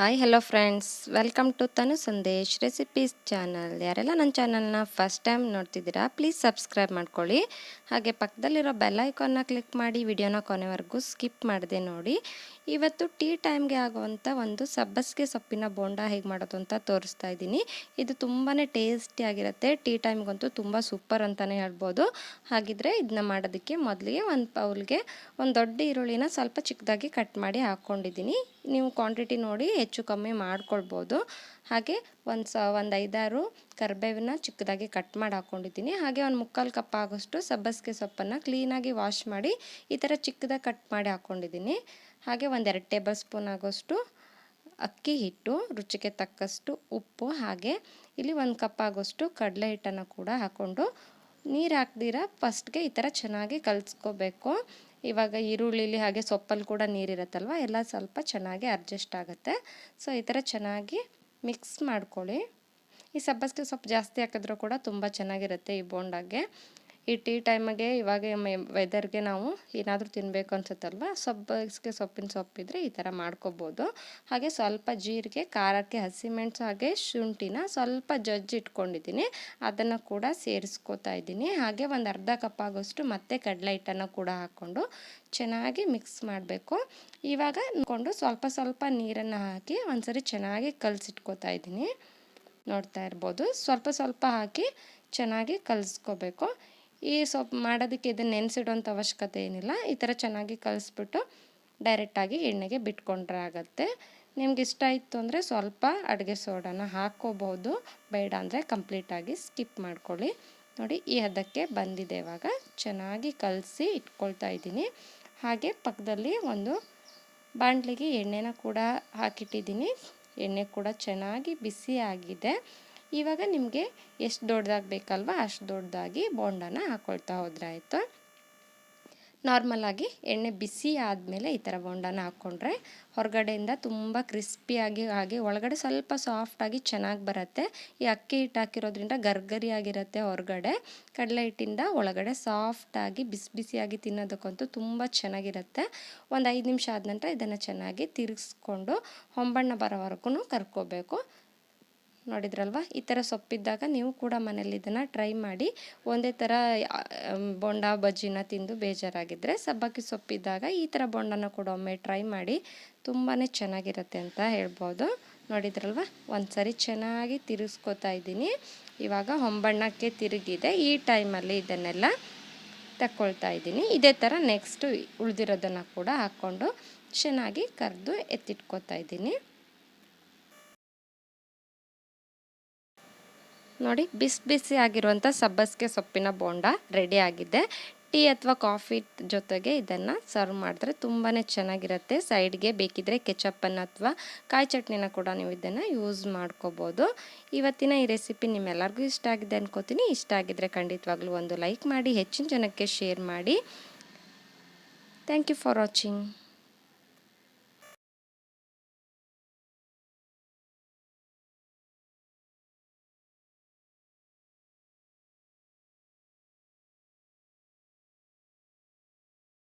Hi hello friends welcome to Tanu Sandesh recipes channel ಯಾರೆಲ್ಲ ನನ್ನ ಚಾನಲ್ನ ಫಸ್ಟ್ ಟೈಮ್ ನೋಡ್ತಿದ್ದೀರಾ ಪ್ಲೀಸ್ ಸಬ್ಸ್ಕ್ರೈಬ್ ಮಾಡ್ಕೊಳ್ಳಿ. ಹಾಗೆ ಪಕ್ಕದಲ್ಲಿರೋ ಬೆಲ್ ಐಕಾನ್ನ ಕ್ಲಿಕ್ ಮಾಡಿ ವಿಡಿಯೋನ ಕೊನೆವರೆಗೂ ಸ್ಕಿಪ್ ಮಾಡಿದೆ ನೋಡಿ. ಇವತ್ತು ಟೀ ಟೈಮ್ಗೆ ಆಗುವಂಥ ಒಂದು ಸಬ್ಬಸಿಗೆ ಸೊಪ್ಪಿನ ಬೋಂಡ ಹೇಗೆ ಮಾಡೋದು ಅಂತ ತೋರಿಸ್ತಾ ಇದ್ದೀನಿ. ಇದು ತುಂಬಾ ಟೇಸ್ಟಿಯಾಗಿರುತ್ತೆ ಟೀ ಟೈಮ್ಗಂತೂ ತುಂಬ ಸೂಪರ್ ಅಂತಲೇ ಹೇಳ್ಬೋದು. ಹಾಗಿದ್ರೆ ಇದನ್ನ ಮಾಡೋದಕ್ಕೆ ಮೊದಲಿಗೆ ಒಂದು ಪೌಲ್ಗೆ ಒಂದು ದೊಡ್ಡ ಈರುಳ್ಳಿನ ಸ್ವಲ್ಪ ಚಿಕ್ಕದಾಗಿ ಕಟ್ ಮಾಡಿ ಹಾಕ್ಕೊಂಡಿದ್ದೀನಿ ನೀವು ಕ್ವಾಂಟಿಟಿ ನೋಡಿ ಹೆಚ್ಚು ಕಮ್ಮಿ ಮಾಡ್ಕೊಳ್ಬೋದು. ಹಾಗೆ ಒಂದು ಸ, ಒಂದು ಐದಾರು ಕರಿಬೇವನ್ನ ಚಿಕ್ಕದಾಗಿ ಕಟ್ ಮಾಡಿ ಹಾಕ್ಕೊಂಡಿದ್ದೀನಿ ಹಾಗೆ ಒಂದು ಮುಕ್ಕಾಲು ಕಪ್ ಆಗೋಷ್ಟು ಸಬ್ಬಸಿಗೆ ಸೊಪ್ಪನ್ನು ಕ್ಲೀನಾಗಿ ವಾಶ್ ಮಾಡಿ ಈ ಥರ ಚಿಕ್ಕದಾಗಿ ಕಟ್ ಮಾಡಿ ಹಾಕ್ಕೊಂಡಿದ್ದೀನಿ ಹಾಗೆ ಒಂದೆರಡು ಟೇಬಲ್ ಸ್ಪೂನ್ ಆಗೋಷ್ಟು ಅಕ್ಕಿ ಹಿಟ್ಟು, ರುಚಿಗೆ ತಕ್ಕಷ್ಟು ಉಪ್ಪು, ಹಾಗೆ ಇಲ್ಲಿ ಒಂದು ಕಪ್ ಆಗೋಷ್ಟು ಕಡಲೆ ಹಿಟ್ಟನ್ನು ಕೂಡ ಹಾಕ್ಕೊಂಡು ನೀರು ಹಾಕ್ದಿರ ಫಸ್ಟ್ಗೆ ಈ ಥರ ಚೆನ್ನಾಗಿ ಕಲಿಸ್ಕೋಬೇಕು. ಇವಾಗ ಈರುಳ್ಳಿಲಿ ಹಾಗೆ ಸೊಪ್ಪಲ್ಲಿ ಕೂಡ ನೀರಿರತ್ತಲ್ವ ಎಲ್ಲ ಸ್ವಲ್ಪ ಚೆನ್ನಾಗಿ ಅಡ್ಜಸ್ಟ್ ಆಗುತ್ತೆ. ಸೊ ಈ ಥರ ಚೆನ್ನಾಗಿ ಮಿಕ್ಸ್ ಮಾಡ್ಕೊಳ್ಳಿ. ಈ ಸಬ್ಬಸ್ಗೆ ಸೊಪ್ಪು ಜಾಸ್ತಿ ಹಾಕಿದ್ರೂ ಕೂಡ ತುಂಬ ಚೆನ್ನಾಗಿರುತ್ತೆ ಈ ಬೋಂಡಾಗೆ. ಈ ಟೀ ಟೈಮಿಗೆ ಇವಾಗ ವೆದರ್ಗೆ ನಾವು ಏನಾದರೂ ತಿನ್ನಬೇಕು ಅನ್ಸುತ್ತಲ್ವ? ಸೊಪ್ಪಿಗೆ ಸೊಪ್ಪಿನ ಸೊಪ್ಪಿದ್ರೆ ಈ ಥರ ಮಾಡ್ಕೋಬೋದು. ಹಾಗೆ ಸ್ವಲ್ಪ ಜೀರಿಗೆ, ಖಾರಕ್ಕೆ ಹಸಿಮೆಣಸು ಹಾಗೆ ಶುಂಠಿನ ಸ್ವಲ್ಪ ಜಜ್ಜಿ ಇಟ್ಕೊಂಡಿದ್ದೀನಿ. ಅದನ್ನು ಕೂಡ ಸೇರಿಸ್ಕೋತಾ ಇದ್ದೀನಿ. ಹಾಗೆ ಒಂದು ಅರ್ಧ ಕಪ್ ಆಗೋಷ್ಟು ಮತ್ತೆ ಕಡಲೆ ಹಿಟ್ಟನ್ನು ಕೂಡ ಹಾಕ್ಕೊಂಡು ಚೆನ್ನಾಗಿ ಮಿಕ್ಸ್ ಮಾಡಬೇಕು. ಇವಾಗ ನೋಡಿಕೊಂಡು ಸ್ವಲ್ಪ ಸ್ವಲ್ಪ ನೀರನ್ನು ಹಾಕಿ ಒಂದ್ಸರಿ ಚೆನ್ನಾಗಿ ಕಲಸಿಟ್ಕೋತಾ ಇದ್ದೀನಿ. ನೋಡ್ತಾ ಇರ್ಬೋದು. ಸ್ವಲ್ಪ ಸ್ವಲ್ಪ ಹಾಕಿ ಚೆನ್ನಾಗಿ ಕಲಿಸ್ಕೋಬೇಕು. ಈ ಸೊಪ್ಪು ಮಾಡೋದಕ್ಕೆ ಇದನ್ನು ನೆನೆಸಿಡೋಂಥ ಅವಶ್ಯಕತೆ ಏನಿಲ್ಲ. ಈ ಥರ ಚೆನ್ನಾಗಿ ಕಲಿಸ್ಬಿಟ್ಟು ಡೈರೆಕ್ಟಾಗಿ ಎಣ್ಣೆಗೆ ಬಿಟ್ಕೊಂಡ್ರೆ ಆಗುತ್ತೆ ನಿಮ್ಗೆ ಇಷ್ಟ ಇತ್ತು ಅಂದರೆ ಸ್ವಲ್ಪ ಅಡುಗೆ ಸೋಡಾನ ಹಾಕ್ಕೋಬೋದು ಬೇಡ ಅಂದರೆ ಕಂಪ್ಲೀಟಾಗಿ ಸ್ಕಿಪ್ ಮಾಡ್ಕೊಳ್ಳಿ. ನೋಡಿ, ಈ ಹದಕ್ಕೆ ಬಂದಿದೆ ಇವಾಗ. ಚೆನ್ನಾಗಿ ಕಲಸಿ ಇಟ್ಕೊಳ್ತಾ ಇದ್ದೀನಿ. ಹಾಗೆ ಪಕ್ಕದಲ್ಲಿ ಒಂದು ಬಾಂಡ್ಲಿಗೆ ಎಣ್ಣೆನ ಕೂಡ ಹಾಕಿಟ್ಟಿದ್ದೀನಿ. ಎಣ್ಣೆ ಕೂಡ ಚೆನ್ನಾಗಿ ಬಿಸಿ ಆಗಿದೆ ಇವಾಗ ನಿಮಗೆ ಎಷ್ಟು ದೊಡ್ಡದಾಗಿ ಬೇಕಲ್ವ ಅಷ್ಟು ದೊಡ್ಡದಾಗಿ ಬೋಂಡನ ಹಾಕ್ಕೊಳ್ತಾ ಹೋದ್ರೆ ಆಯಿತು ನಾರ್ಮಲಾಗಿ ಎಣ್ಣೆ ಬಿಸಿ ಆದಮೇಲೆ ಈ ಥರ ಬೋಂಡನ ಹಾಕ್ಕೊಂಡ್ರೆ ಹೊರಗಡೆಯಿಂದ ತುಂಬ ಕ್ರಿಸ್ಪಿಯಾಗಿ ಹಾಗೆ ಒಳಗಡೆ ಸ್ವಲ್ಪ ಸಾಫ್ಟಾಗಿ ಚೆನ್ನಾಗಿ ಬರುತ್ತೆ. ಈ ಅಕ್ಕಿ ಹಿಟ್ಟು ಹಾಕಿರೋದ್ರಿಂದ ಗರ್ಗರಿಯಾಗಿರುತ್ತೆ ಹೊರಗಡೆ. ಕಡಲೆ ಹಿಟ್ಟಿಂದ ಒಳಗಡೆ ಸಾಫ್ಟಾಗಿ ಬಿಸಿ ಬಿಸಿಯಾಗಿ ತಿನ್ನೋದಕ್ಕಂತೂ ತುಂಬ ಚೆನ್ನಾಗಿರುತ್ತೆ. ಒಂದು ಐದು ನಿಮಿಷ ಆದ ನಂತರ ಇದನ್ನು ಚೆನ್ನಾಗಿ ತಿರುಗಿಸ್ಕೊಂಡು ಹೊಂಬಣ್ಣ ಬರೋವರೆಗೂ ಕರ್ಕೋಬೇಕು. ನೋಡಿದ್ರಲ್ವ? ಈ ಥರ ಸೊಪ್ಪಿದ್ದಾಗ ನೀವು ಕೂಡ ಮನೇಲಿ ಇದನ್ನು ಟ್ರೈ ಮಾಡಿ, ಒಂದೇ ಥರ ಬೊಂಡ, ಬಜ್ಜಿನ ತಿಂದು ಬೇಜಾರಾಗಿದ್ದರೆ ಸಬ್ಬಕ್ಕಿ ಸೊಪ್ಪಿದ್ದಾಗ ಈ ಥರ ಬೊಂಡನ ಕೂಡ ಒಮ್ಮೆ ಟ್ರೈ ಮಾಡಿ ತುಂಬಾ ಚೆನ್ನಾಗಿರುತ್ತೆ ಅಂತ ಹೇಳ್ಬೋದು. ನೋಡಿದ್ರಲ್ವ? ಒಂದು ಸರಿ ಚೆನ್ನಾಗಿ ತಿರುಗಿಸ್ಕೊತಾ ಇದ್ದೀನಿ. ಇವಾಗ ಹೊಂಬಣ್ಣಕ್ಕೆ ತಿರುಗಿದೆ. ಈ ಟೈಮಲ್ಲಿ ಇದನ್ನೆಲ್ಲ ತಕ್ಕೊಳ್ತಾ ಇದ್ದೀನಿ. ಇದೇ ಥರ ನೆಕ್ಸ್ಟು ಉಳಿದಿರೋದನ್ನು ಕೂಡ ಹಾಕ್ಕೊಂಡು ಚೆನ್ನಾಗಿ ಕರೆದು ಎತ್ತಿಟ್ಕೊತಾ ಇದ್ದೀನಿ. ನೋಡಿ, ಬಿಸಿ ಬಿಸಿ ಆಗಿರುವಂಥ ಸಬ್ಬಸಿಗೆ ಸೊಪ್ಪಿನ ಬೋಂಡ ರೆಡಿ ಆಗಿದೆ. ಟೀ ಅಥವಾ ಕಾಫಿ ಜೊತೆಗೆ ಇದನ್ನು ಸರ್ವ್ ಮಾಡಿದ್ರೆ ತುಂಬಾ ಚೆನ್ನಾಗಿರುತ್ತೆ. ಸೈಡ್ಗೆ ಬೇಕಿದ್ರೆ ಕೆಚಪ್ಪನ್ನು ಅಥವಾ ಕಾಯಿ ಚಟ್ನಿನ ಕೂಡ ನೀವು ಇದನ್ನು ಯೂಸ್ ಮಾಡ್ಕೋಬೋದು. ಇವತ್ತಿನ ಈ ರೆಸಿಪಿ ನಿಮ್ಮೆಲ್ಲರಿಗೂ ಇಷ್ಟ ಆಗಿದೆ ಅನ್ಕೋತೀನಿ. ಇಷ್ಟ ಆಗಿದ್ರೆ ಖಂಡಿತವಾಗ್ಲೂ ಒಂದು ಲೈಕ್ ಮಾಡಿ, ಹೆಚ್ಚಿನ ಜನಕ್ಕೆ ಶೇರ್ ಮಾಡಿ. Thank you for watching